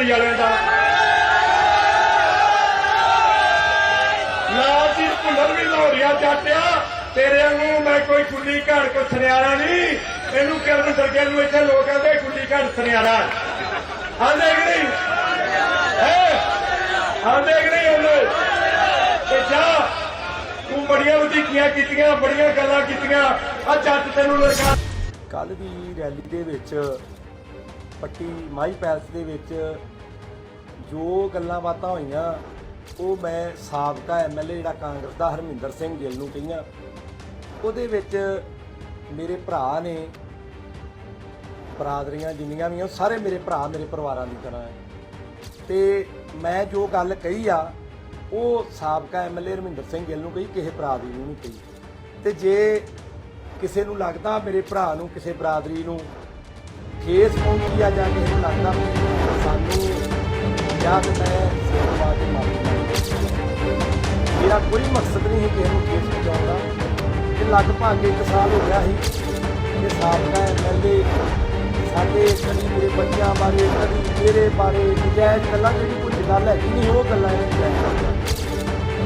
ਹਰਿਆਲੀ ਵਾਲਿਆਂ ਦਾ। ਨਾ ਭੁੱਲਰ ਵੀ ਲਾਹੌਰੀਆ ਜਾਟਿਆ ਤੇਰੇ ਵਾਂਗੂ ਮੈਂ ਕੋਈ ਕੁੱਲੀ ਘੜ ਕੋ ਸੁਨਿਆਰਾ ਨਹੀਂ। ਇਹਨੂੰ ਕਰਨ ਸਰਗੇ ਨੂੰ ਇੱਥੇ ਲੋਕ ਕਹਿੰਦੇ ਕੁੱਲੀ ਘੜ ਸੁਨਿਆਰਾ। ਆਂਦੇ ਕਿ ਨਹੀਂ? ਹੈ? ਆਂਦੇ ਕਿ ਨਹੀਂ ਆਂਦੇ ਤੇ ਜਾ, ਤੂੰ ਬੜੀਆਂ ਵਧੀਕੀਆਂ ਕੀਤੀਆਂ, ਬੜੀਆਂ ਗੱਲਾਂ ਕੀਤੀਆਂ। ਆ ਚੱਟ ਤੈਨੂੰ ਲੜਕਾ ਕੱਲ ਦੀ ਰੈਲੀ ਦੇ ਵਿੱਚ ਪੱਟੀ ਮਾਈ ਪੈਲਸ ਦੇ ਵਿੱਚ ਜੋ ਗੱਲਾਂ ਬਾਤਾਂ ਹੋਈਆਂ, ਉਹ ਮੈਂ ਸਾਬਕਾ ਐਮਐਲਏ ਜਿਹੜਾ ਕਾਂਗਰਸ ਦਾ ਹਰਮਿੰਦਰ ਸਿੰਘ ਗਿੱਲ ਨੂੰ ਕਹੀਆਂ। ਉਹਦੇ ਵਿੱਚ ਮੇਰੇ ਭਰਾ ਨੇ ਬਰਾਦਰੀਆਂ ਜਿੰਨੀਆਂ ਵੀ ਆ, ਉਹ ਸਾਰੇ ਮੇਰੇ ਭਰਾ ਮੇਰੇ ਪਰਿਵਾਰਾਂ ਦੀ ਤਰ੍ਹਾਂ ਹੈ ਤੇ ਮੈਂ ਜੋ ਗੱਲ ਕਹੀ ਆ, ਉਹ ਸਾਬਕਾ ਐਮਐਲਏ ਹਰਮਿੰਦਰ ਸਿੰਘ ਗਿੱਲ ਨੂੰ ਕਹੀ, ਕਿਸੇ ਭਰਾ ਦੀ ਨੂੰ ਨਹੀਂ ਕਹੀ। ਤੇ ਜੇ ਕਿਸੇ ਨੂੰ ਲੱਗਦਾ ਮੇਰੇ ਭਰਾ ਨੂੰ, ਕਿਸੇ ਬਰਾਦਰੀ ਨੂੰ ਠੇਸ ਪਹੁੰਚੀ ਆ ਜਾਂ ਕਿਸੇ ਨੂੰ ਲੱਗਦਾ ਵੀ ਸਾਨੂੰ ਜਾਂ ਤੇ ਮੈਂ ਸੇਵਾ ਦੇ ਮਾਫੀ ਮੇਰਾ ਕੋਈ ਮਕਸਦ ਨਹੀਂ ਹੈ ਕਿਸੇ ਨੂੰ ਠੇਸ ਪਹੁੰਚਾਉਣ ਦਾ। ਇਹ ਲਗਭਗ ਇੱਕ ਸਾਲ ਹੋ ਗਿਆ ਸੀ ਕਿ ਸਾਬਕਾ ਐਮਐਲਏ ਸਾਡੇ ਕਦੀ ਮੇਰੇ ਬੱਚਿਆਂ ਬਾਰੇ, ਕਦੀ ਮੇਰੇ ਬਾਰੇ ਨਜਾਇਜ਼ ਗੱਲਾਂ, ਜਿਹੜੀ ਕੋਈ ਗੱਲ ਹੈ ਨਹੀਂ, ਉਹ ਗੱਲਾਂ ਇਹ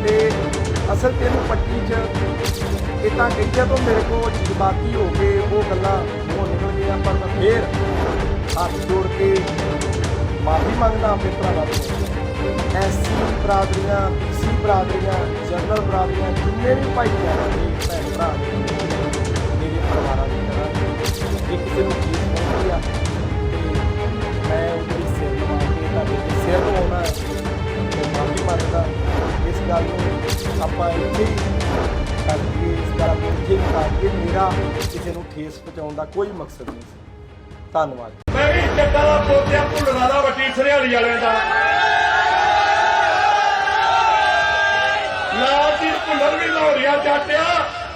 ਤੇ ਅਸਲ ਤੇ ਇਹਨੂੰ ਪੱਟੀ 'ਚ ਇਦਾਂ ਕਹੀਆ ਤੋਂ ਮੇਰੇ ਕੋਲ ਜਜ਼ਬਾਤੀ ਹੋ ਕੇ ਉਹ ਗੱਲਾਂ ਮੂੰਹੋਂ ਨਿਕਲ ਗਈਆਂ, ਪਰ ਮੈਂ ਫੇਰ ਹੱਥ ਜੋੜ ਕੇ ਮਾਫੀ ਮੰਗਦਾ ਆਪਣੇ ਭਰਾਵਾਂ ਤੋਂ ਐਸਸੀ ਬਰਾਦਰੀਆਂ ਸੀ ਬਰਾਦਰੀਆਂ ਜਨਰਲ ਬਰਾਦਰੀਆਂ ਜਿੰਨੇ ਵੀ ਭਾਈਚਾਰਾ ਦੇ ਭੈਣ ਭਰਾ ਨੇ ਮੇਰੇ ਪਰਿਵਾਰਾਂ ਦੀ ਤਰ੍ਹਾਂ ਜੇ ਕਿਸੇ ਨੂੰ ਚੀਜ਼ ਹੁੰਦੀ ਆ ਮੈਂ ਉਹਦੀ ਸਿਰ ਨਵਾ ਕੇ ਤੁਹਾਡੇ ਤੇ ਸਿਰ ਨਵਾਉਣਾ ਤੇ ਮਾਫੀ ਮੰਗਦਾ। ਇਸ ਗੱਲ ਨੂੰ ਆਪਾਂ ਇੱਥੇ ਕਰਕੇ ਇਸ ਗੱਲ ਨੂੰ ਇੱਥੇ ਕਰਕੇ ਮੇਰਾ ਕਿਸੇ ਨੂੰ ਠੇਸ ਪਹੁੰਚਾਉਣ ਦਾ ਕੋਈ ਮਕਸਦ ਨਹੀਂ ਸੀ। ਧੰਨਵਾਦ। ਮੈਂ ਵੀ ਜੱਟਾਂ ਦਾ ਪੋਤਿਆ ਭੁੱਲਣਾ ਦਾ ਵੱਡੀ ਹਰਿਆਲੀ ਵਾਲਿਆਂ ਦਾ। ਨਾ ਜੀ ਭੁੱਲਰ ਵੀ ਲਾਹੌਰੀਆ ਜਾਟਿਆ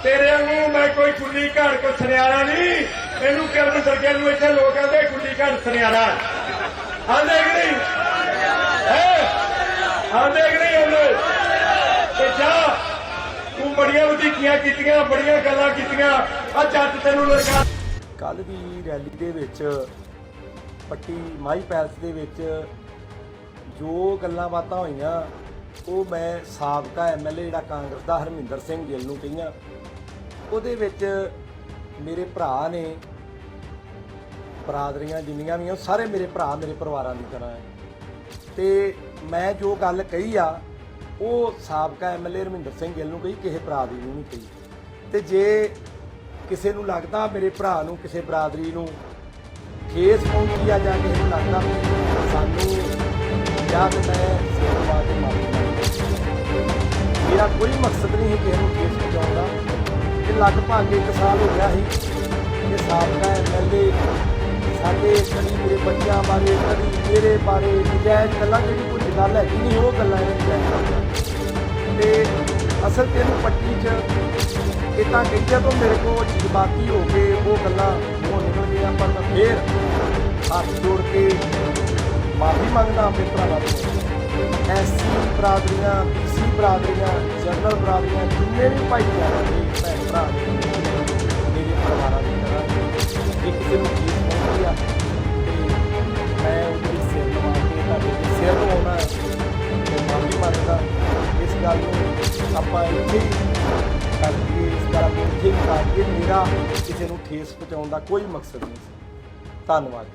ਤੇਰੇ ਵਾਂਗੂ ਮੈਂ ਕੋਈ ਕੁੱਲੀ ਘੜ ਕੋ ਸੁਨਿਆਰਾ ਨਹੀਂ। ਇਹਨੂੰ ਕਰਨ ਸਰਗੇ ਨੂੰ ਇੱਥੇ ਲੋਕ ਕਹਿੰਦੇ ਖੁੱਲੀ ਘੜ ਸੁਨਿਆਰਾ। ਆਂਦੇ ਕਿ ਨਹੀਂ? ਹੈ? ਆਂਦੇ ਕਿ ਨਹੀਂ ਆਂਦੇ ਤੇ ਜਾ, ਤੂੰ ਬੜੀਆਂ ਵਧੀਕੀਆਂ ਕੀਤੀਆਂ, ਬੜੀਆਂ ਗੱਲਾਂ ਕੀਤੀਆਂ। ਆ ਚੱਟ ਤੈਨੂੰ ਲੜਕਾ ਕੱਲ ਦੀ ਰੈਲੀ ਦੇ ਵਿੱਚ ਪੱਟੀ ਮਾਈ ਪੈਲਸ ਦੇ ਵਿੱਚ ਜੋ ਗੱਲਾਂ ਬਾਤਾਂ ਹੋਈਆਂ, ਉਹ ਮੈਂ ਸਾਬਕਾ ਐਮਐਲਏ ਜਿਹੜਾ ਕਾਂਗਰਸ ਦਾ ਹਰਮਿੰਦਰ ਸਿੰਘ ਗਿੱਲ ਨੂੰ ਕਹੀਆਂ। ਉਹਦੇ ਵਿੱਚ ਮੇਰੇ ਭਰਾ ਨੇ ਬਰਾਦਰੀਆਂ ਜਿੰਨੀਆਂ ਵੀ ਆ, ਉਹ ਸਾਰੇ ਮੇਰੇ ਭਰਾ ਮੇਰੇ ਪਰਿਵਾਰਾਂ ਦੀ ਤਰ੍ਹਾਂ ਹੈ। ਤੇ ਮੈਂ ਜੋ ਗੱਲ ਕਹੀ ਆ, ਉਹ ਸਾਬਕਾ ਐਮਐਲਏ ਹਰਮਿੰਦਰ ਸਿੰਘ ਗਿੱਲ ਨੂੰ ਕਹੀ, ਕਿਸੇ ਭਰਾ ਦੀ ਨੂੰ ਨਹੀਂ ਕਹੀ। ਤੇ ਜੇ ਕਿਸੇ ਨੂੰ ਲੱਗਦਾ ਮੇਰੇ ਭਰਾ ਨੂੰ, ਕਿਸੇ ਬਰਾਦਰੀ ਨੂੰ। ਠੇਸ ਪਹੁੰਚੀ ਆ ਜਾਂ ਕਿਸੇ ਨੂੰ ਲੱਗਦਾ। ਸਾਨੂੰ ਜਾਂ ਤੇ ਮੈਂ ਸੇਵਾ ਦੇ ਮੇਰਾ ਕੋਈ ਮਕਸਦ ਨਹੀਂ ਹੈ ਕਿਸੇ ਨੂੰ ਠੇਸ ਪਹੁੰਚਾਉਣ ਦਾ। ਇਹ ਲਗਭਗ ਇੱਕ ਸਾਲ ਹੋ ਗਿਆ ਸੀ ਕਿ ਸਾਬਕਾ ਐਮਐਲਏ ਸਾਡੇ ਕਦੀ ਮੇਰੇ ਬੱਚਿਆਂ ਬਾਰੇ, ਕਦੀ ਮੇਰੇ ਬਾਰੇ ਨਜਾਇਜ਼ ਗੱਲਾਂ ਜਿਹੜੀ ਕੋਈ ਗੱਲ ਹੈ ਨਹੀਂ, ਉਹ ਗੱਲਾਂ ਇਹ ਨਜਾਇਜ਼ ਤੇ ਅਸਲ ਤੇ ਇਹਨੂੰ ਪੱਟੀ 'ਚ ਇਦਾਂ ਕਹੀਆ ਤਾਂ ਮੇਰੇ ਕੋਲ ਜਜ਼ਬਾਤੀ ਹੋ ਕੇ ਉਹ ਗੱਲਾਂ ਮੂੰਹੋਂ ਨਿਕਲ ਗਈਆਂ ਪਰ ਮੈਂ ਫੇਰ ਹੱਥ ਜੋੜ ਕੇ ਮਾਫੀ ਮੰਗਦਾ ਆਪਣੇ ਭਰਾਵਾਂ ਤੋਂ। ਐਸਸੀ ਬਰਾਦਰੀਆਂ ਸੀ ਬਰਾਦਰੀਆਂ ਜਨਰਲ ਬਰਾਦਰੀਆਂ ਜਿੰਨੇ ਵੀ ਭਾਈਚਾਰੇ ਦੇ ਭੈਣ ਭਰਾ ਨੇ, ਮੇਰੇ ਪਰਿਵਾਰਾਂ ਦੀ ਤਰ੍ਹਾਂ ਜੇ ਕਿਸੇ ਚੀਜ਼ ਪਹੁੰਚੀ ਆ ਮੈਂ ਉਹਦੀ ਸਿਰ ਨਵਾ ਕੇ ਤੁਹਾਡੇ ਤੇ ਸਿਰ ਨਵਾਉਣਾ ਤੇ ਮਾਫੀ ਮੰਗਦਾ। ਇਸ ਗੱਲ ਨੂੰ ਆਪਾਂ ਇੱਥੇ ਹੀ ਕਰਕੇ ਇਸ ਗੱਲ ਨੂੰ ਇੱਥੇ ਕਰਕੇ ਮੇਰਾ ਕਿਸੇ ਨੂੰ ਠੇਸ ਪਹੁੰਚਾਉਣ ਦਾ ਕੋਈ ਮਕਸਦ ਨਹੀਂ ਸੀ। ਧੰਨਵਾਦ।